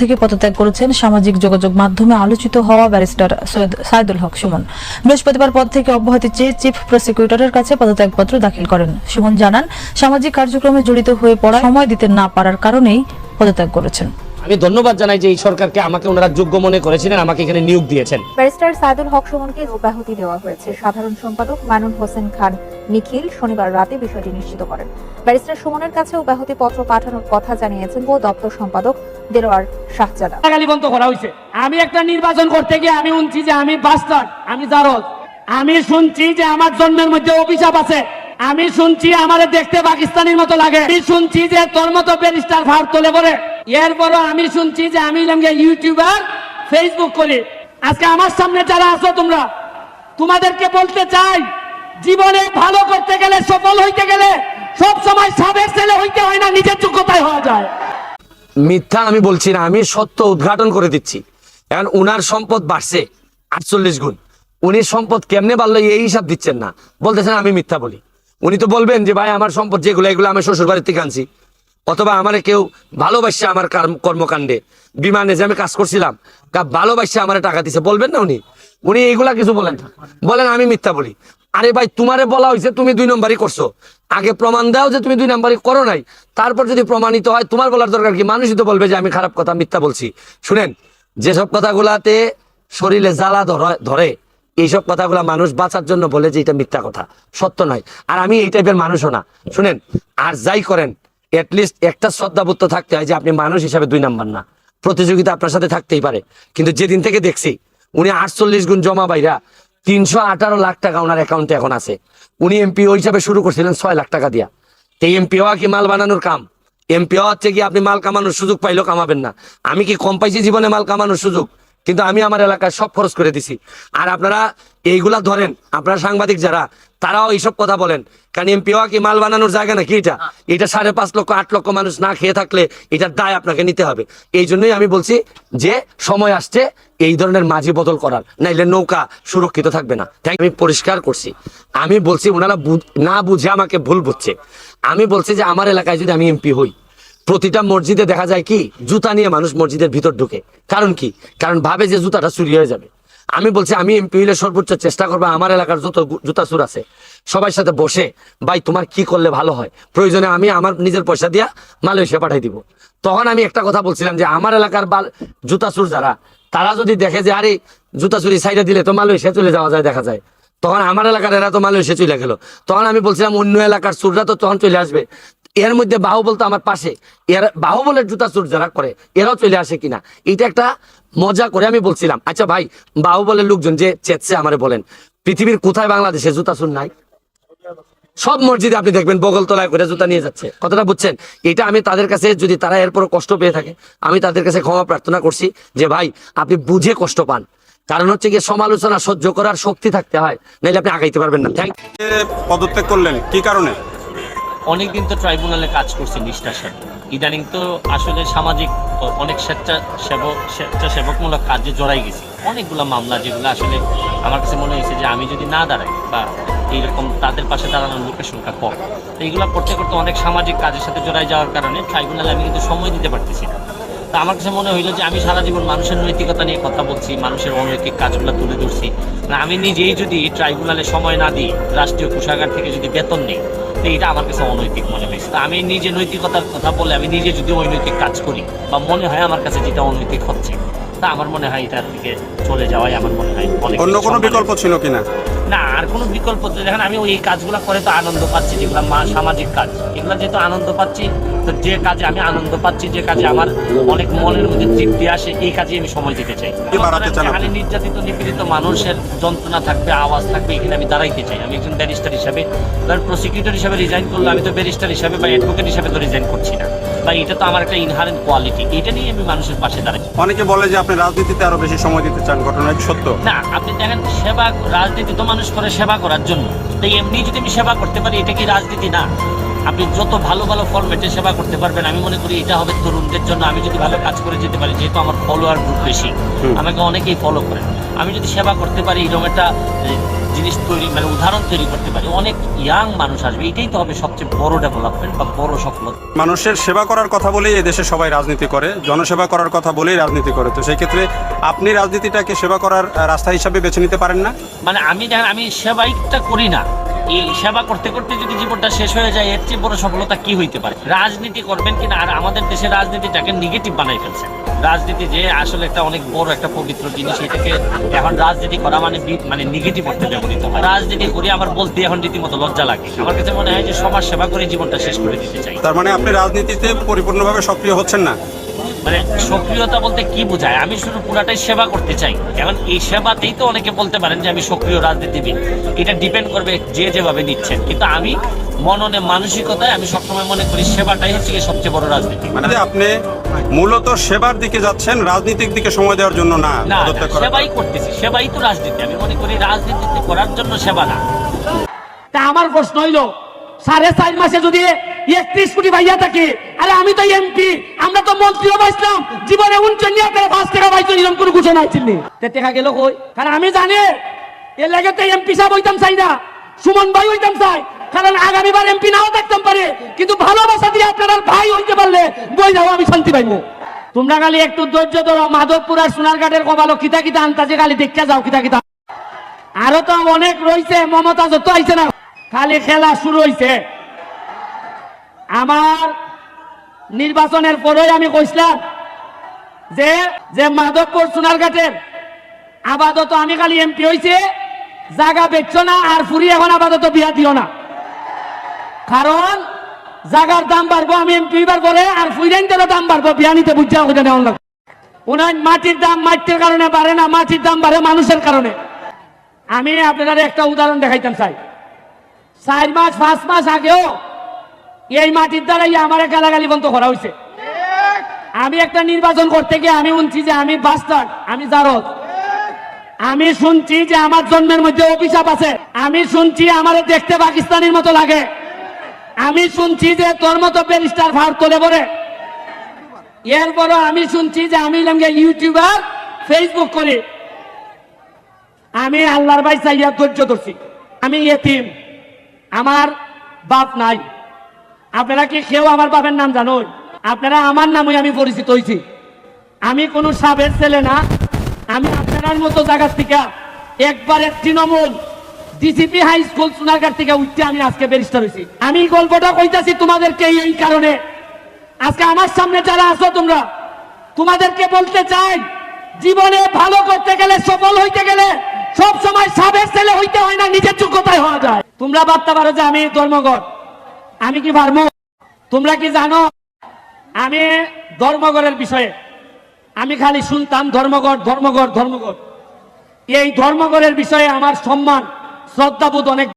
থেকে পদত্যাগ করেছেন সামাজিক যোগাযোগ মাধ্যমে আলোচিত হওয়া ব্যারিস্টার সৈয়দ সাইদুল হক সুমন। বৃহস্পতিবার পদ থেকে অব্যাহতি চেয়ে চিফ প্রসিকিউটরের কাছে পদত্যাগপত্র দাখিল করেন। সুমন জানান, সামাজিক কার্যক্রমে জড়িত হয়ে পড়া সময় দিতে না পারার কারণেই পদত্যাগ করেছেন। আমি ধন্যবাদ জানাই যে এই সরকারকে আমাকে ওনারা যোগ্য মনে করেছিলেন আমাকে এখানে নিয়োগ দিয়েছেন। ব্যারিস্টার সাইদুল হক সুমনকে অব্যাহতি দেওয়া হয়েছে। সাধারণ সম্পাদক মানুন হোসেন খান নিখিল শনিবার রাতে বিষয়টি নিশ্চিত করেন। ব্যারিস্টার সুমনের কাছে অব্যাহতি পত্র পাঠানোর কথা জানিয়েছেন ও দপ্তর সম্পাদক দেলোয়ার শাহজাদা গালি বন্ধ করা হয়েছে। আমি একটা নির্বাচন করতে গিয়ে আমি শুনছি যে আমি বাস্টার্ড আমি জারদ। আমি শুনছি যে আমার জন্মের মধ্যে অভিশাপ আছে। আমি শুনছি আমারে দেখতে পাকিস্তানের মতো লাগে। আমি শুনছি যে তোর মতো ব্যারিস্টার ভার তোলে পরে এরপরও আমি শুনছি যে আমি ইউটিউবার ফেসবুক করি। আজকে আমার সামনে যারা আছো তোমরা, তোমাদেরকে বলতে চাই, জীবনে ভালো করতে গেলে, সফল হইতে গেলে সব সময় সাবেক ছেলে হইতে হয় না, নিজের যোগ্যতায় হওয়া যায়। মিথ্যা আমি বলছি না, আমি সত্য উদ্ঘাটন করে দিচ্ছি। এখন উনার সম্পদ বাড়ছে আটচল্লিশ গুণ। উনি সম্পদ কেমনে বাড়লো এই হিসাব দিচ্ছেন না। বলতেছেন আমি মিথ্যা বলি। উনি তো বলবেন যে, ভাই, আমার সম্পদ যেগুলো, এগুলো আমি শ্বশুর বাড়ির থেকে আনছি। অথবা আমার কেউ ভালোবাসছে আমার কর্মকাণ্ডে। বিমানে যে আমি কাজ করছিলাম ভালোবাসছে আমার টাকা দিছে, বলবেন না উনি? উনি এইগুলা কিছু বলেন বলেন, আমি মিথ্যা বলি। আরে ভাই, তোমারে বলা হয়েছে তুমি দুই নম্বরই করছ। আগে প্রমাণ দাও যে তুমি দুই নম্বরই করো নাই। তারপর যদি প্রমাণিত হয়, তোমার বলার দরকার কি? মানুষই তো বলবে যে আমি খারাপ কথা, মিথ্যা বলছি। শুনেন, যেসব কথাগুলাতে শরীরে জ্বালা ধরে- ধরে, এইসব কথাগুলা মানুষ বাঁচার জন্য বলে যে এটা মিথ্যা কথা, সত্য নয়। আর আমি এই টাইপের মানুষও না। শুনেন, আর যাই করেন লিস্ট একটা শ্রদ্ধাবোধ থাকতে হয় যে আপনি মানুষ হিসাবে দুই নাম্বার না। প্রতিযোগিতা আপনার সাথে থাকতেই পারে। কিন্তু যেদিন থেকে দেখছি, উনি আটচল্লিশ গুণ জমা বাইরা, তিনশো আঠারো লাখ টাকা ওনার অ্যাকাউন্টে এখন আছে। উনি এমপিও হিসাবে শুরু করছিলেন ছয় লাখ টাকা দিয়া। তো এমপি হওয়া কি মাল বানানোর কাম? এমপি হওয়া হচ্ছে কি আপনি মাল কামানোর সুযোগ পাইলেও কামাবেন না। আমি কি কম পাইছি জীবনে মাল কামানোর সুযোগ? কিন্তু আমি আমার এলাকায় সব খরচ করে দিছি। আর আপনারা এইগুলা ধরেন, আপনারা সাংবাদিক যারা তারাও এইসব কথা বলেন। কারণ এমপি হওয়া কি মাল বানানোর জায়গা নাকি এটা? এটা সাড়ে পাঁচ লক্ষ আট লক্ষ মানুষ না খেয়ে থাকলে এটার দায় আপনাকে নিতে হবে। এই জন্যই আমি বলছি যে সময় আসছে এই ধরনের মাঝি বদল করার। নাইলে নৌকা সুরক্ষিত থাকবে না। তাই আমি পরিষ্কার করছি। আমি বলছি ওনারা না বুঝে আমাকে ভুল বুঝছে। আমি বলছি যে আমার এলাকায় যদি আমি এমপি হই প্রতিটা মসজিদে দেখা যায় কি জুতা নিয়ে মানুষ মসজিদের ভিতর ঢুকে। কারণ কি? কারণ ভাবে যে জুতাটা চুরি হয়ে যাবে। আমি বলছি, আমি এমপি হইলে সর্বোচ্চ চেষ্টা করব, আমার এলাকার যত জুতা সুর আছে, সবার সাথে বসে, ভাই, তোমার কি করলে ভালো হয়? প্রয়োজনে আমি আমার নিজের পয়সা দিয়া মালয়েশিয়া পাঠাই দিব। তখন আমি একটা কথা বলছিলাম যে, আমার এলাকার জুতা সুর যারা, তারা যদি দেখে যে, আরে, জুতা চুরি সাইডে দিলে তো মালয়েশিয়া চলে যাওয়া যায়, দেখা যায়। তখন আমার এলাকার এরা তো মালয়েশিয়া চলে গেল। তখন আমি বলছিলাম, অন্য এলাকার চুররা তো তখন চলে আসবে। এর মধ্যে বাহুবল তো আমার পাশে। এর বাহুবলের জুতা চুর যারা করে, এরাও চলে আসে কিনা? এটা একটা মজা করে আমি বলছিলাম। আচ্ছা ভাই বাহুবলের লোকজন যে চেতছে আমারে বলেন, পৃথিবীর কোথায় বাংলাদেশে জুতা চুর নাই? সব মসজিদে আপনি দেখবেন বগল তলায় করে জুতা নিয়ে যাচ্ছে। কথাটা বুঝছেন? এটা আমি তাদের কাছে যদি তারা এরপর কষ্ট পেয়ে থাকে, আমি তাদের কাছে ক্ষমা প্রার্থনা করছি যে ভাই, আপনি বুঝে কষ্ট পান। কারণ হচ্ছে গিয়ে সমালোচনা সহ্য করার শক্তি থাকতে হয় নাহলে আপনি আগাইতে পারবেন না। থ্যাংক পদত্যাগ করলেন কি কারণে? অনেকদিন তো ট্রাইব্যুনালে কাজ করছি নিষ্ঠার সাথে ইদানিং তো আসলে সামাজিক অনেক স্বেচ্ছা সেবক স্বেচ্ছাসেবকমূলক কাজে জড়াই গেছি। অনেকগুলো মামলা যেগুলো আসলে আমার কাছে মনে হয়েছে যে আমি যদি না দাঁড়াই বা এইরকম তাদের পাশে দাঁড়ানোর লোকের সংখ্যা কম তো এইগুলো করতে করতে অনেক সামাজিক কাজের সাথে জড়াই যাওয়ার কারণে ট্রাইব্যুনালে আমি কিন্তু সময় দিতে পারতেছি না। তা আমার কাছে মনে হইল যে আমি সারা জীবন মানুষের নৈতিকতা নিয়ে কথা বলছি মানুষের অনৈতিক কাজগুলো তুলে ধরছি। না আমি নিজেই যদি ট্রাইব্যুনালে সময় না দিই রাষ্ট্রীয় কোষাগার থেকে যদি বেতন নিই তো এটা আমার কাছে অনৈতিক মনে হয়েছে। তা আমি নিজে নৈতিকতার কথা বলে আমি নিজে যদি অনৈতিক কাজ করি বা মনে হয় আমার কাছে যেটা অনৈতিক হচ্ছে তা আমার মনে হয় এটার দিকে চলে যাওয়াই আমার মনে হয় অন্য কোনো বিকল্প ছিল কিনা? না আর কোনো বিকল্প তো দেখেন আমি ওই কাজগুলো করে তো আনন্দ পাচ্ছি যেগুলো মা- সামাজিক কাজ। এগুলো যেহেতু আনন্দ পাচ্ছি তো যে কাজে আমি আনন্দ পাচ্ছি যে কাজে আমার অনেক মনের মধ্যে তৃপ্তি আসে এই কাজে আমি সময় দিতে চাই? যেখানে নির্যাতিত নিপীড়িত মানুষের যন্ত্রণা থাকবে আওয়াজ থাকবে এখানে আমি দাঁড়াইতে চাই। আমি একজন ব্যারিস্টার হিসাবে ধর প্রসিকিউটর হিসাবে রিজাইন করলে আমি তো ব্যারিস্টার হিসাবে বা অ্যাডভোকেট হিসাবে তো রিজাইন করছি না। বা এটা তো আমার একটা ইনহারেন্ট কোয়ালিটি এটা নিয়ে আমি মানুষের পাশে দাঁড়াই। অনেকে বলে যে আপনি রাজনীতিতে আরও বেশি সময় দিতে চান, ঘটনা সত্য? না, আপনি দেখেন সেবা, রাজনীতি তো মানুষ করে সেবা করার জন্য। তাই এমনি যদি আমি সেবা করতে পারি, এটা কি রাজনীতি? না। আপনি যত ভালো ভালো ফরম্যাটে সেবা করতে পারবেন আমি মনে করি এটা হবে তরুণদের জন্য। আমি যদি ভালো কাজ করে যেতে পারি যেহেতু আমার ফলোয়ার গ্রুপ বেশি আমাকে অনেকেই ফলো করে আমি যদি সেবা করতে পারি এরকম একটা জিনিস তৈরি মানে উদাহরণ তৈরি করতে পারি অনেক ইয়াং মানুষ আসবে। এটাই তো হবে সবচেয়ে বড় ডেভেলপমেন্ট বা বড় সফলতা। মানুষের সেবা করার কথা বলেই এদেশে সবাই রাজনীতি করে জনসেবা করার কথা বলেই রাজনীতি করে। তো সেই ক্ষেত্রে আপনি রাজনীতিটাকে সেবা করার রাস্তা হিসাবে বেছে নিতে পারেন না? মানে আমি আমি সেবাইটা করি না। এই সেবা করতে করতে যদি জীবনটা শেষ হয়ে যায়, এর চেয়ে বড় সফলতা কি হইতে পারে? রাজনীতি করবেন কিনা? আর আমাদের দেশের রাজনীতিটাকে নেগেটিভ বানাই ফেলছে। রাজনীতি যে আসলে একটা অনেক বড় একটা পবিত্র জিনিস, এটাকে এখন রাজনীতি করা মানে মানে নেগেটিভ অর্থে ব্যবহৃত হয়। রাজনীতি করি, আমার বলতে এখন রীতিমতো লজ্জা লাগে। আমার কাছে মনে হয় যে সমাজ সেবা করে জীবনটা শেষ করে দিতে চাই। তার মানে আপনি রাজনীতিতে পরিপূর্ণভাবে সক্রিয় হচ্ছেন না? মানে সক্রিয়তা বলতে কি বোঝায়? আমি শুধু পুরাটাই সেবা করতে চাই। এখন এই সেবাতেই তো অনেকে বলতে পারেন যে আমি সক্রিয় রাজনীতিবিদ। এটা ডিপেন্ড করবে যে যেভাবে নিচ্ছেন। কিন্তু আমি মননে মানসিকতায় আমি সবসময় মনে করি সেবাটাই হচ্ছে গিয়ে সবচেয়ে বড় রাজনীতি। মানে আপনি মূলত সেবার দিকে যাচ্ছেন রাজনীতির দিকে সময় দেওয়ার জন্য না সেবাই করতেছি। সেবাই তো রাজনীতি। আমি মনে করি রাজনীতি করার জন্য সেবা না। তা আমার প্রশ্ন হইল সাড়ে চার মাসে যদি কোটি ভাইয়া থাকে। আরে আমি তো এমপি আমরা তো কই? আমি তো এমপি চাই না। সুমন ভাই হইতাম চাই। এমপি নাও দেখতাম পারে। কিন্তু ভালোবাসা দিয়ে আপনারা ভাই হইতে পারলে বই যাও আমি শান্তি পাইবো। তোমরা খালি একটু ধৈর্য ধরো, মাধবপুর আর সোনারঘাটের কবালো কিতা কিতা আনতাছে খালি দেখতে যাও, কিতা কিতা। আরও তো অনেক রয়েছে, মমতা যত আইছে না, খালি খেলা শুরু হইছে। আমার নির্বাচনের পরেই আমি কইছিলাম যে যে মাধবপুর সোনারঘাটের আপাতত আমি খালি এমপি হইছে, জায়গা বেচছো না আর ফুরি এখন আপাতত বিয়া দিও না। কারণ জাগার দাম বাড়বো, আমি এমপি বার পরে আর ফুইরেন্টেরও দাম বাড়বো, বিয়া নিতে বুঝা ওইটা নেওয়া উনার মাটির দাম মাটির কারণে বাড়ে না, মাটির দাম বাড়ে মানুষের কারণে। আমি আপনাদের একটা উদাহরণ দেখাইতাম চাই চার মাস, পাঁচ মাস আগেও এই মাটির দ্বারাই আমার গালাগালি বন্ধ করা হয়েছে আমি একটা নির্বাচন করতে গিয়ে আমি শুনছি যে আমি বাস্টার আমি জারদ। আমি শুনছি যে আমার জন্মের মধ্যে অভিশাপ আছে। আমি শুনছি আমার দেখতে পাকিস্তানের মতো লাগে। আমি শুনছি যে তোর মতো ব্যারিস্টার ভার তোলে পরে এরপরও আমি শুনছি যে আমি ইউটিউবার ফেসবুক করি। আমি আল্লাহর ভাই চাইয়া ধৈর্য ধরছি। আমি এতিম। আমার বাপ নাই। আপনারা কি কেউ আমার বাপের নাম জানুন আপনারা আমার নামে আমি পরিচিত হয়েছি আমি কোনো সাবের ছেলে না। আমি আপনার মতো জায়গার থেকে একবারে Trinamool DCP high school Sonarghat থেকে উঠতে আমি আজকে ব্যারিস্টার হয়েছি আমি গল্পটা কইতাছি তোমাদেরকে এই কারণে। আজকে আমার সামনে যারা আছো তোমরা, তোমাদেরকে বলতে চাই, জীবনে ভালো করতে গেলে, সফল হইতে গেলে সব সময় সাবের ছেলে হইতে হয় না, নিজের যোগ্যতায় হওয়া যায়। তোমরা ভাবতে পারো যে আমি ধর্মগত আমি কি পারব? তোমরা কি জানো? আমি ধর্মগড়ের বিষয়ে। আমি খালি শুনতাম ধর্মগড় ধর্মগড় ধর্মগড় এই ধর্মগড়ের বিষয়ে আমার সম্মান, শ্রদ্ধাবোধ অনেক